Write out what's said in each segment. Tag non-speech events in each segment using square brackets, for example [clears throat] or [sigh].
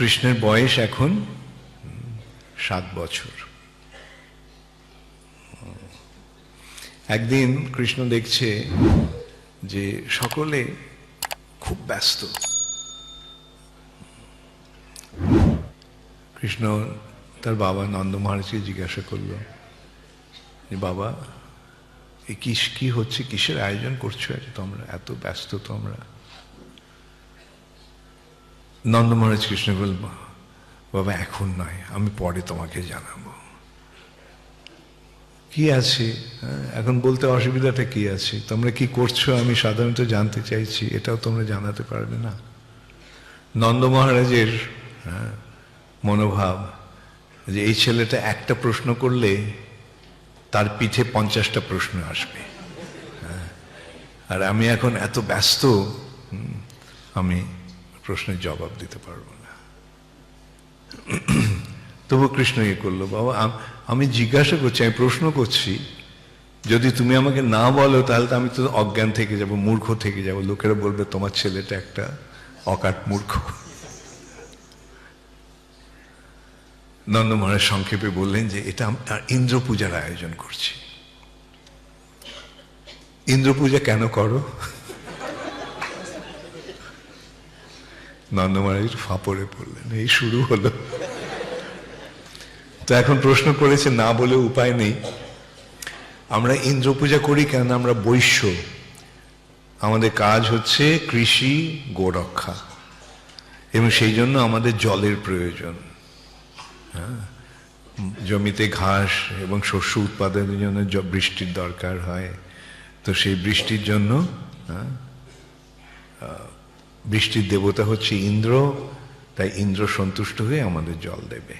কৃষ্ণের বয়স এখন সাত বছর। একদিন কৃষ্ণ দেখছে যে সকলে খুব ব্যস্ত। কৃষ্ণ তার বাবা নন্দ মহারাজকে জিজ্ঞাসা করল যে, বাবা, এ কিস কি হচ্ছে? কিসের আয়োজন করছ? আজ তোমরা, এত ব্যস্ত তোমরা? নন্দ মহারাজ কৃষ্ণ বলল বাবা এখন নয় আমি পরে তোমাকে জানাব। কি আছে? হ্যাঁ, এখন বলতে অসুবিধাটা কি আছে? তোমরা কি করছ? আমি সাধারণত জানতে চাইছি এটাও তোমরা জানাতে পারবে না? নন্দ মহারাজের হ্যাঁ, মনোভাব যে এই ছেলেটা একটা প্রশ্ন করলে তার পিঠে পঞ্চাশটা প্রশ্ন আসবে। হ্যাঁ, আর আমি এখন এত ব্যস্ত আমি প্রশ্নের জবাব দিতে পারব না। তবু কৃষ্ণ ইয়ে করল, বাবা, আমি জিজ্ঞাসা করছি, আমি প্রশ্ন করছি, যদি তুমি আমাকে না বলো, তাহলে তো আমি তো অজ্ঞান থেকে যাব, মূর্খ থেকে যাব। লোকেরা বলবে, তোমার ছেলেটা একটা অকাট মূর্খ। নন্দ মহারাজ সংক্ষেপে বললেন যে, এটা ইন্দ্র পূজার আয়োজন করছি। ইন্দ্র পূজা কেন করো? নন্দ মহারাজ ফাপড়ে পড়লেন। এই শুরু হলো। তো এখন প্রশ্ন করেছে না বলে উপায় নেই। আমরা ইন্দ্র পূজা করি কেন আমরা বৈশ্য। আমাদের কাজ হচ্ছে কৃষি গোরক্ষা। এবং সেই জন্য আমাদের জলের প্রয়োজন। হ্যাঁ? জমিতে ঘাস এবং শস্য উৎপাদনের জন্য বৃষ্টির দরকার হয়। তো সেই বৃষ্টির জন্য হ্যাঁ, বৃষ্টির দেবতা হচ্ছে ইন্দ্র, তাই ইন্দ্র সন্তুষ্ট হয়ে আমাদের জল দেবে।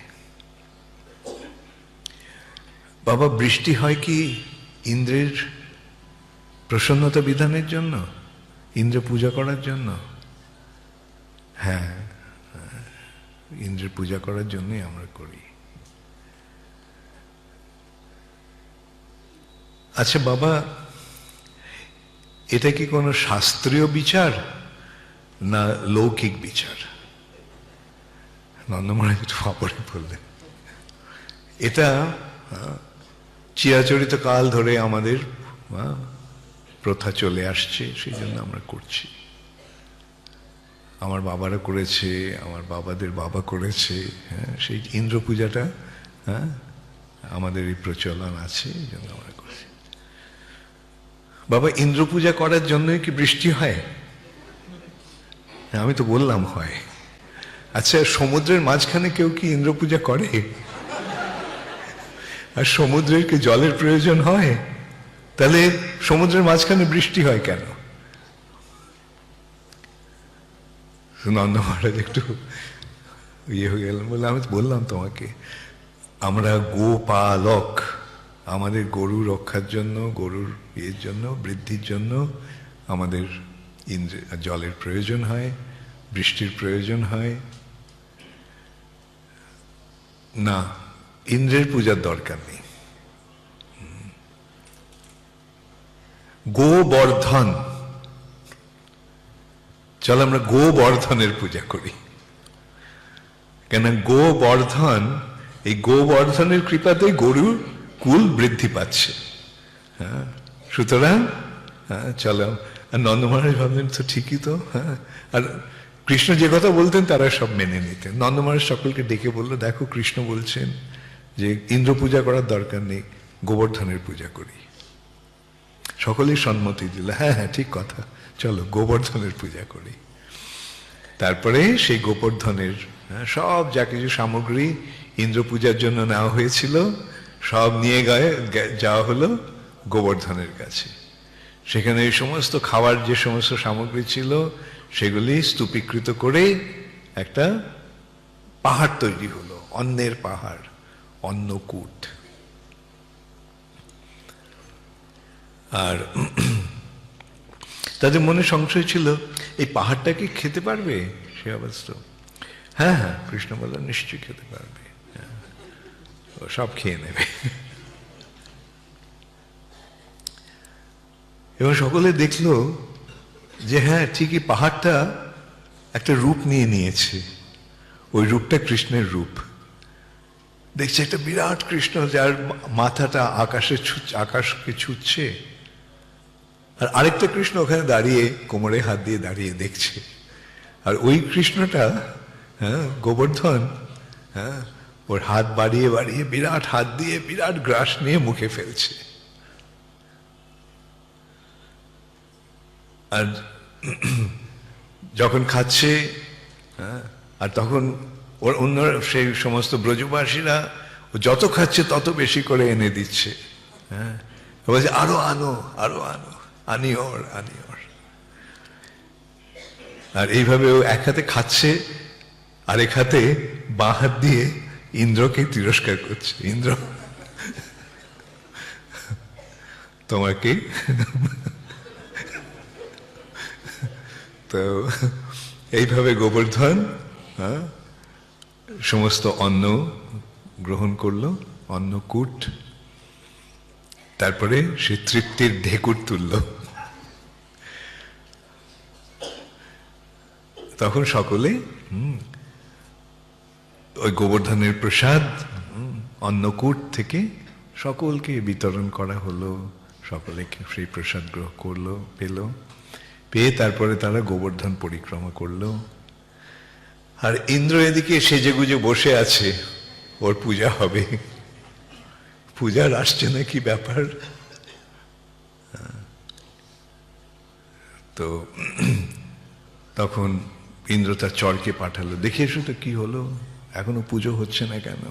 বাবা, বৃষ্টি হয় কি ইন্দ্রের প্রসন্নতা বিধানের জন্য? ইন্দ্র পূজা করার জন্য? হ্যাঁ ইন্দ্রের পূজা করার জন্যই আমরা করি। আচ্ছা বাবা, এটা কি কোনো শাস্ত্রীয় বিচার? না লৌকিক বিচার। নন্দমহারাজ একটু ফাপড়ে বললেন এটা চিরাচরিত কাল ধরে আমাদের প্রথা চলে আসছে সেই জন্য আমরা করছি। আমার বাবারা করেছে আমার বাবাদের বাবা করেছে হ্যাঁ সেই ইন্দ্র পূজাটা হ্যাঁ আমাদের এই প্রচলন আছে এই জন্য আমরা করছি। বাবা ইন্দ্র পূজা করার জন্যই কি বৃষ্টি হ্যাঁ, আমি তো বললাম হয়। আচ্ছা সমুদ্রের মাঝখানে কেউ কি ইন্দ্র পূজা করে? আর সমুদ্রের কি জলের প্রয়োজন হয়? তাহলে সমুদ্রের মাঝখানে বৃষ্টি হয় কেন? নন্দ মহারাজ, একটু ইয়ে হয়ে গেলেন বলে আমি বললাম তোমাকে, আমরা গোপালক, আমাদের গরু রক্ষার জন্য, গরুর ইয়ের জন্য, বৃদ্ধির জন্য আমাদের ইন্দ্র, জলের প্রয়োজন হয়, বৃষ্টির প্রয়োজন হয়। না, ইন্দ্রের পূজার দরকার নেই। গোবর্ধন, চল আমরা গোবর্ধনের পূজা করি। কেন গোবর্ধন, এই গোবর্ধনের কৃপাতে গরুর কুল বৃদ্ধি পাচ্ছে। হ্যাঁ সুতরাং হ্যাঁ চলো আর নন্দ মহারাজ ভাবলেন তো ঠিকই তো হ্যাঁ। আর কৃষ্ণ যে কথা বলতেন তারা সব মেনে নিতেন। নন্দ মহারাজ সকলকে ডেকে বলল দেখো কৃষ্ণ বলছেন যে ইন্দ্র পূজা করার দরকার নেই গোবর্ধনের পূজা করি। সকলেই সম্মতি দিল হ্যাঁ হ্যাঁ ঠিক কথা চলো গোবর্ধনের পূজা করি। তারপরে সেই গোবর্ধনের হ্যাঁ, সব যা কিছু সামগ্রী ইন্দ্র পূজার জন্য নেওয়া হয়েছিল সব নিয়ে গায়ে যাওয়া হলো গোবর্ধনের কাছে। সেখানে এই সমস্ত খাওয়ার যে সমস্ত সামগ্রী ছিল সেগুলি স্তূপীকৃত করে একটা পাহাড় তৈরি হলো অন্নের পাহাড় অন্নকূট। আর তাদের মনে সংশয় ছিল এই পাহাড়টা কি খেতে পারবে? সে অবস্থা হ্যাঁ হ্যাঁ কৃষ্ণ বললেন নিশ্চয়ই খেতে পারবে। হ্যাঁ, সব খেয়ে নেবে। এবং সকলে দেখল যে হ্যাঁ ঠিকই পাহাড়টা একটা রূপ নিয়ে নিয়েছে। ওই রূপটা কৃষ্ণের রূপ। দেখছে একটা বিরাট কৃষ্ণ যার মাথাটা আকাশে আকাশকে ছুটছে আর আরেকটা কৃষ্ণ ওখানে দাঁড়িয়ে কোমরে হাত দিয়ে দাঁড়িয়ে দেখছে। আর ওই কৃষ্ণটা হ্যাঁ গোবর্ধন হ্যাঁ ওর হাত বাড়িয়ে বাড়িয়ে বিরাট হাত দিয়ে বিরাট গ্রাস নিয়ে মুখে ফেলছে। আর [clears throat] যখন খাচ্ছে হ্যাঁ, আর তখন ওর অন্য সেই সমস্ত ব্রজবাসীরা ও যত খাচ্ছে তত বেশি করে এনে দিচ্ছে হ্যাঁ। বলছে আরও আনো আরও আনো আনি ওর আনি ওর। আর এইভাবে ও এক হাতে খাচ্ছে আর এক হাতে বাঁ হাত দিয়ে ইন্দ্রকে তিরস্কার করছে। ইন্দ্র তোমাকে তো এইভাবে গোবর্ধন হ্যাঁ, সমস্ত অন্ন গ্রহণ করল অন্নকূট তারপরে সে তৃপ্তির ঢেকুর তুলল। তখন সকলে ওই গোবর্ধনের প্রসাদ অন্নকূট থেকে সকলকে বিতরণ করা হলো সকলে সেই প্রসাদ গ্রহণ করল পেল। পেয়ে তারপরে তারা গোবর্ধন পরিক্রমা করল। আর ইন্দ্র এদিকে সেজে গুজে বসে আছে, ওর পূজা হবে। পূজার আসছে না কি ব্যাপার? তো তখন ইন্দ্র তার চরকে পাঠালো, দেখে এসো তো কি হলো? এখনও পুজো হচ্ছে না কেন?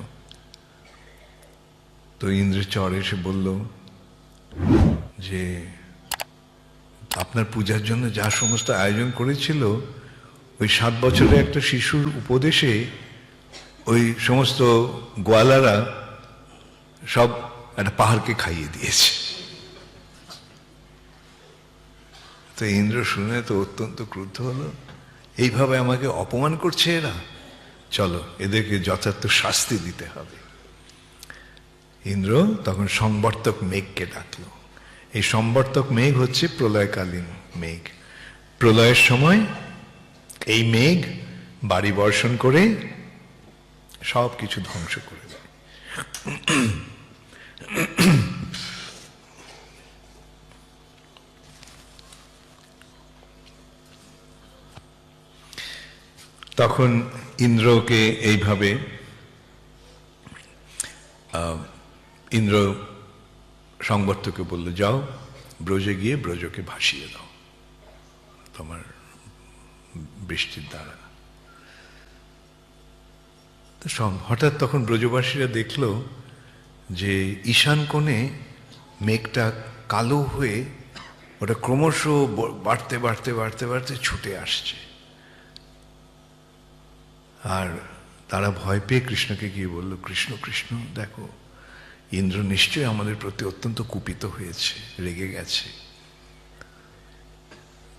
তো ইন্দ্রের চর এসে বলল যে আপনার পূজার জন্য যা সমস্ত আয়োজন করেছিল, ওই সাত বছরের একটা শিশুর উপদেশে ওই সমস্ত গোয়ালারা সব একটা পাহাড়কে খাইয়ে দিয়েছে। তো ইন্দ্র শুনে তো অত্যন্ত ক্রুদ্ধ হলো। এইভাবে আমাকে অপমান করছে এরা? চলো, এদেরকে যথার্থ শাস্তি দিতে হবে। ইন্দ্র তখন সংবর্তক মেঘকে ডাকলো। এই সম্বর্তক মেঘ হচ্ছে প্রলয়কালীন মেঘ। প্রলয়ের সময় এই মেঘ বাড়ি বর্ষণ করে সব কিছু ধ্বংস করে দেয়। তখন ইন্দ্রকে এইভাবে ইন্দ্র সংবর্তকে বলল, যাও, ব্রজে গিয়ে ব্রজকে ভাসিয়ে দাও। তোমার বৃষ্টির দ্বারা। তো হঠাৎ তখন ব্রজবাসীরা দেখল যে ঈশান কোণে মেঘটা কালো হয়ে ওটা ক্রমশ বাড়তে বাড়তে বাড়তে বাড়তে ছুটে আসছে। আর তারা ভয় পেয়ে কৃষ্ণকে গিয়ে বলল, কৃষ্ণ কৃষ্ণ, দেখো ইন্দ্র নিশ্চয়ই আমাদের প্রতি অত্যন্ত কুপিত হয়েছে, রেগে গেছে।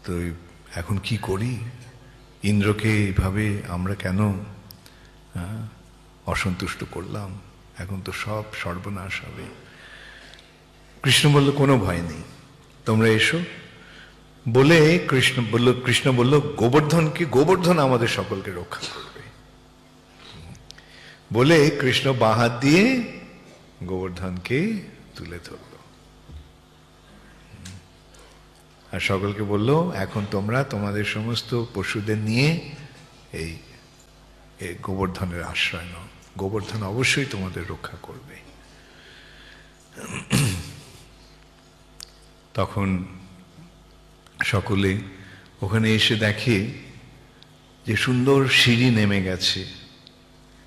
তো এখন কি করি? ইন্দ্রকে এইভাবে আমরা কেন অসন্তুষ্ট করলাম? এখন তো সব সর্বনাশ হবে। কৃষ্ণ বলল, কোনো ভয় নেই। তোমরা এসো। বলে কৃষ্ণ বলল কৃষ্ণ বলল, গোবর্ধনকে, গোবর্ধন আমাদের সকলকে রক্ষা করবে। বলে কৃষ্ণ বাহাত দিয়ে গোবর্ধনকে তুলে ধরল। আর সকলকে বলল, এখন তোমরা তোমাদের সমস্ত পশুদের নিয়ে এই গোবর্ধনের আশ্রয় নাও। গোবর্ধন অবশ্যই তোমাদের রক্ষা করবে। তখন সকলে ওখানে এসে দেখে যে সুন্দর সিঁড়ি নেমে গেছে।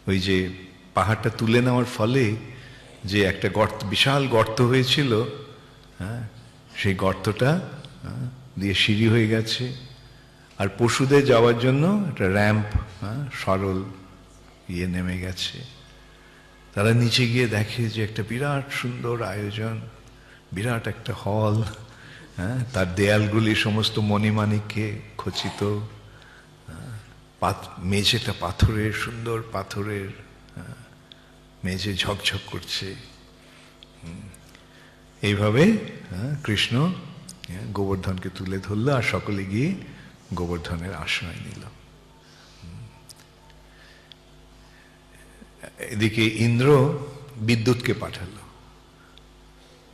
ওই যে পাহাড়টা তুলে নেওয়ার ফলে যে একটা গর্ত বিশাল গর্ত হয়েছিল হ্যাঁ সেই গর্তটা হ্যাঁ, দিয়ে সিঁড়ি হয়ে গেছে। আর পশুদের যাওয়ার জন্য একটা র্যাম্প হ্যাঁ সরল ইয়ে নেমে গেছে। তারা নিচে গিয়ে দেখে যে একটা বিরাট সুন্দর আয়োজন বিরাট একটা হল হ্যাঁ তার দেয়ালগুলি সমস্ত মণিমাণিক্যে খচিত হ্যাঁ, মেঝেটা পাথরের সুন্দর পাথরের মেঝে ঝকঝক করছে। এইভাবে কৃষ্ণ গোবর্ধনকে তুলে ধরলো আর সকলে গিয়ে গোবর্ধনের আশ্রয় নিল। এদিকে ইন্দ্র বিদ্যুৎকে পাঠালো।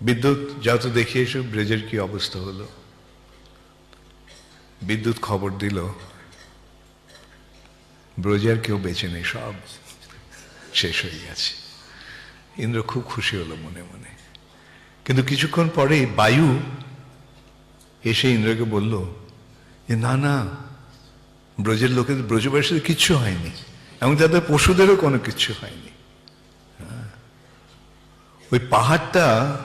বিদ্যুৎ, যাও তো দেখে এসো ব্রেজের কি অবস্থা হলো। বিদ্যুৎ খবর দিল, ব্রজের কেউ বেঁচে নেই, সব শেষ হয়ে গেছে। ইন্দ্র খুব খুশি হলো মনে মনে। কিন্তু কিছুক্ষণ পরেই বায়ু এসে ইন্দ্রকে বলল, যে না না, ব্রজের লোকেদের ব্রজবাসীদের কিচ্ছু হয়নি, এবং তাদের পশুদেরও কোনো কিচ্ছু হয়নি। হ্যাঁ। ওই পাহাড়টা,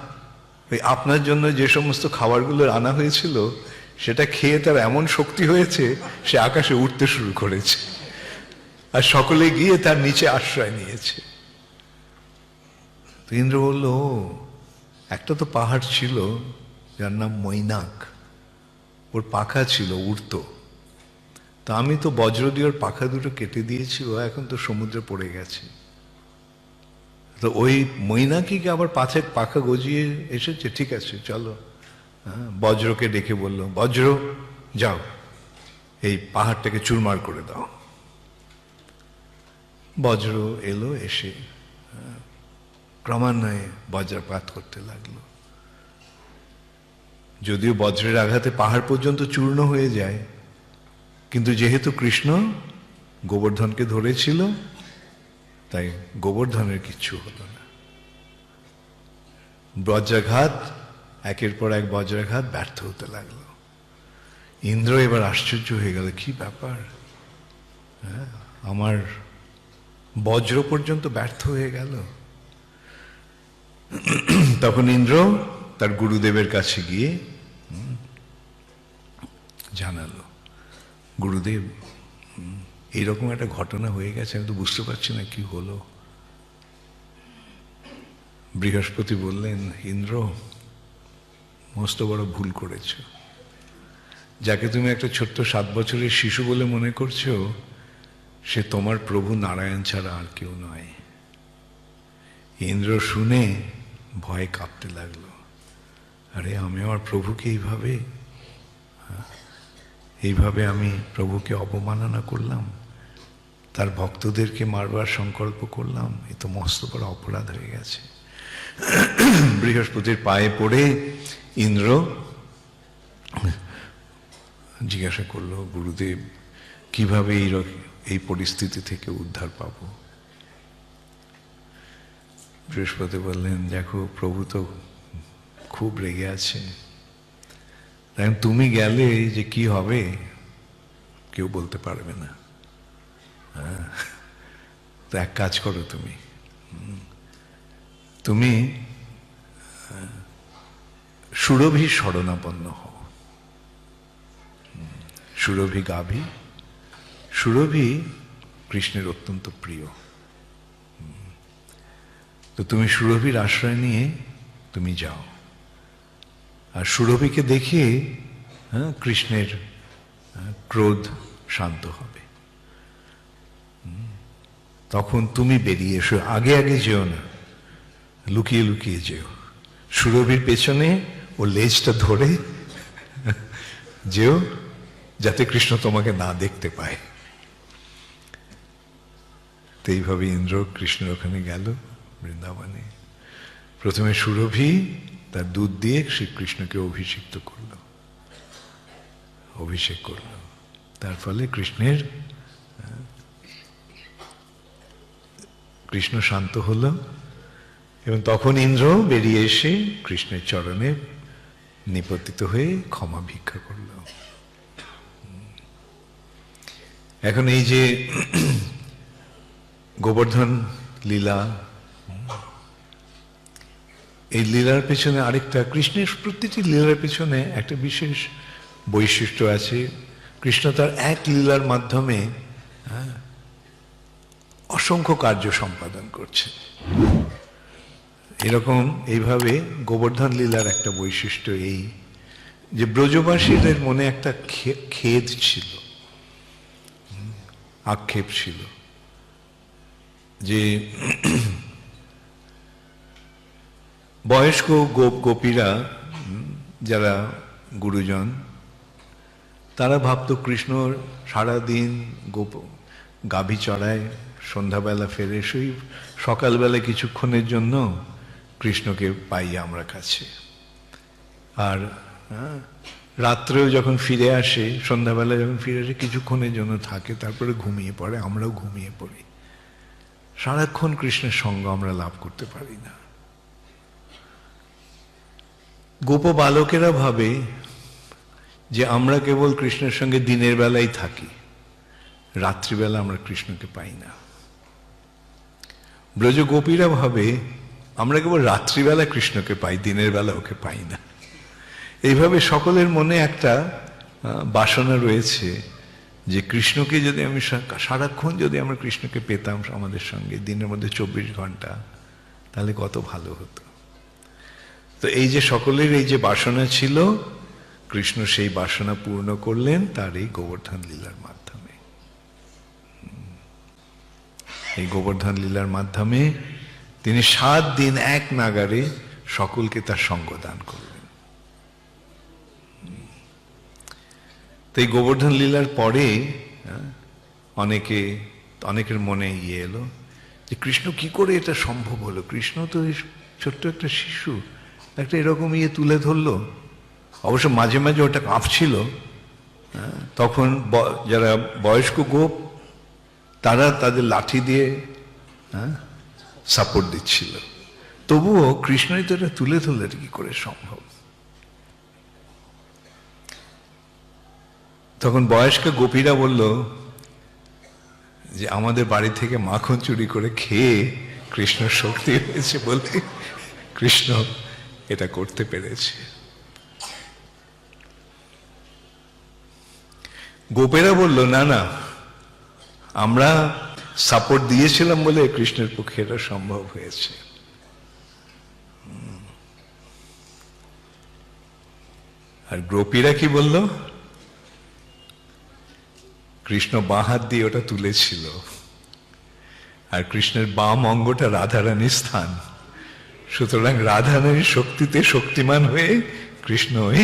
ওই আপনার জন্য যে সমস্ত খাবারগুলো আনা হয়েছিল, সেটা খেয়ে তার এমন শক্তি হয়েছে, সে আকাশে উঠতে শুরু করেছে। আর সকলে গিয়ে তার নিচে আশ্রয় নিয়েছে। তো ইন্দ্র বলল "ও, একটা তো পাহাড় ছিল যার নাম মৈনাক। ওর পাখা ছিল উড়তো। তা আমি তো বজ্র দিয়ে ওর পাখা দুটো কেটে দিয়েছি ও এখন তো সমুদ্রে পড়ে গেছে। তো ওই মৈনাকিকে আবার পাথে পাখা গজিয়ে এসেছে ঠিক আছে চলো। হ্যাঁ বজ্রকে ডেকে বলল বজ্র যাও এই পাহাড়টাকে চুরমার করে দাও। বজ্র এলো এসে হ্যাঁ, ক্রমান্বয়ে বজ্রপাত করতে লাগল। যদিও বজ্রের আঘাতে পাহাড় পর্যন্ত চূর্ণ হয়ে যায় কিন্তু যেহেতু কৃষ্ণ গোবর্ধনকে ধরেছিল তাই গোবর্ধনের কিচ্ছু হলো না। বজ্রাঘাত একের পর এক বজ্রাঘাত ব্যর্থ হতে লাগল। ইন্দ্র এবার আশ্চর্য হয়ে গেল কি ব্যাপার? হ্যাঁ, আমার বজ্র পর্যন্ত ব্যর্থ হয়ে গেল? [clears throat] তখন ইন্দ্র তার গুরুদেবের কাছে গিয়ে জানালো, গুরুদেব এইরকম একটা ঘটনা হয়ে গেছে, আমি তো বুঝতে পারছি না কি হলো। বৃহস্পতি বললেন, ইন্দ্র, মস্ত বড় ভুল করেছ। যাকে তুমি একটা ছোট্ট সাত বছরের শিশু বলে মনে করছ, সে তোমার প্রভু নারায়ণ ছাড়া আর কেউ নয়। ইন্দ্র শুনে ভয়ে কাঁপতে লাগল। আরে আমি আমার প্রভুকে এইভাবে হ্যাঁ, এইভাবে আমি প্রভুকে অবমাননা করলাম তার ভক্তদেরকে মারবার সংকল্প করলাম এ তো মস্ত বড় অপরাধ হয়ে গেছে। বৃহস্পতির পায়ে পড়ে ইন্দ্র জিজ্ঞাসা করল গুরুদেব কীভাবে এই এই পরিস্থিতি থেকে উদ্ধার পাব? বৃহস্পতি বললেন, দেখো, প্রভু তো খুব রেগে আছে তাই তুমি গেলে যে কি হবে, কেউ বলতে পারবে না হ্যাঁ। তো এক কাজ করো তুমি। তুমি সুরভি শরণাপন্ন হও। সুরভি গাভী সুরভি কৃষ্ণের অত্যন্ত প্রিয়। তো তুমি সুরভির আশ্রয় নিয়ে তুমি যাও। আর সুরভিকে দেখে হ্যাঁ, কৃষ্ণের হ্যাঁ, ক্রোধ শান্ত হবে। তখন তুমি বেরিয়ে এসো। আগে আগে যেও না। লুকিয়ে লুকিয়ে যেও। সুরভির পেছনে ও লেজটা ধরে যেও যাতে কৃষ্ণ তোমাকে না দেখতে পায়। তো এইভাবে ইন্দ্র কৃষ্ণের ওখানে গেল। বৃন্দাবনে। প্রথমে সুরভি তার দুধ দিয়ে শ্রীকৃষ্ণকে অভিষিক্ত করল। অভিষেক করল। তার ফলে কৃষ্ণের কৃষ্ণ শান্ত হলো এবং তখন ইন্দ্র বেরিয়ে এসে কৃষ্ণের চরণে নিপতিত হয়ে ক্ষমা ভিক্ষা করল। এখন এই যে গোবর্ধন লীলা এই লীলার পেছনে আরেকটা কৃষ্ণের প্রতিটি লীলার পেছনে একটা বিশেষ বৈশিষ্ট্য আছে। কৃষ্ণ তার এক লীলার মাধ্যমে হ্যাঁ, অসংখ্য কার্য সম্পাদন করছে এরকম এইভাবে গোবর্ধন লীলার একটা বৈশিষ্ট্য এই যে ব্রজবাসীদের মনে একটা খেদ ছিল আক্ষেপ ছিল। যে বয়স্ক গোপ গোপীরা যারা গুরুজন তারা ভাবতো কৃষ্ণ সারাদিন গোপ গাভী চড়ায় সন্ধ্যাবেলা ফেরে সেই সকালবেলা কিছুক্ষণের জন্য কৃষ্ণকে পাই আমরা কাছে। আর হ্যাঁ, রাত্রেও যখন ফিরে আসে সন্ধ্যাবেলা যখন ফিরে আসে কিছুক্ষণের জন্য থাকে তারপরে ঘুমিয়ে পড়ে আমরাও ঘুমিয়ে পড়ি। সারাক্ষণ কৃষ্ণের সঙ্গ আমরা লাভ করতে পারি না। গোপ বালকেরা ভাবে যে আমরা কেবল কৃষ্ণের সঙ্গে দিনের বেলায় থাকি, রাত্রিবেলা আমরা কৃষ্ণকে পাই না। ব্রজ গোপীরা ভাবে আমরা কেবল রাত্রিবেলা কৃষ্ণকে পাই, দিনের বেলা ওকে পাই না। এইভাবে সকলের মনে একটা বাসনা রয়েছে যে কৃষ্ণকে যদি আমি সারাক্ষণ যদি আমরা কৃষ্ণকে পেতাম আমাদের সঙ্গে দিনের মধ্যে চব্বিশ ঘণ্টা, তাহলে কত ভালো হতো। তো এই যে সকলের এই যে বাসনা ছিল কৃষ্ণ সেই বাসনা পূর্ণ করলেন তার এই গোবর্ধন লীলার মাধ্যমে। এই গোবর্ধন লীলার মাধ্যমে তিনি সাত দিন এক নাগারে সকলকে তার সঙ্গ দান করলেন। তো এই গোবর্ধন লীলার পরে হ্যাঁ, অনেকে অনেকের মনে ইয়ে এলো যে কৃষ্ণ কি করে এটা সম্ভব হলো? কৃষ্ণ তো ছোট্ট একটা শিশু। একটা এরকম ইয়ে তুলে ধরলো। অবশ্য মাঝে মাঝে ওটা কাঁপছিল। হ্যাঁ, তখন যারা বয়স্ক গোপ তারা তাদের লাঠি দিয়ে সাপোর্ট দিচ্ছিল। তবুও কৃষ্ণই তো এটা তুলে ধরলে কি করে সম্ভব? তখন বয়স্ক গোপীরা বলল যে আমাদের বাড়ি থেকে মাখন চুরি করে খেয়ে কৃষ্ণ শক্তি হয়েছে বলে কৃষ্ণ এটা করতে পেরেছে। গোপেরা বলল, না না, আমরা সাপোর্ট দিয়েছিলাম বলে কৃষ্ণের পক্ষে এটা সম্ভব হয়েছে। আর গোপীরা কি বলল? কৃষ্ণ বাঁ হাত দিয়ে ওটা তুলেছিল। আর কৃষ্ণের বাম অঙ্গটা রাধারানীর স্থান। সুতরাং রাধারানীর শক্তিতে শক্তিমান হয়ে কৃষ্ণ ওই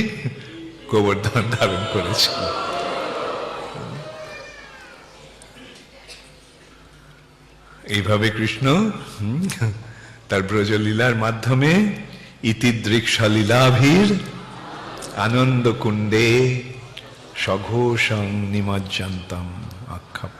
গোবর্ধন ধারণ করেছিল এইভাবে কৃষ্ণ তার ব্রজলীলার মাধ্যমে ইতিদৃক্ষলীলাভীর আনন্দ কুণ্ডে সঘোষং নিমজ্জন্তম আখ্যাপ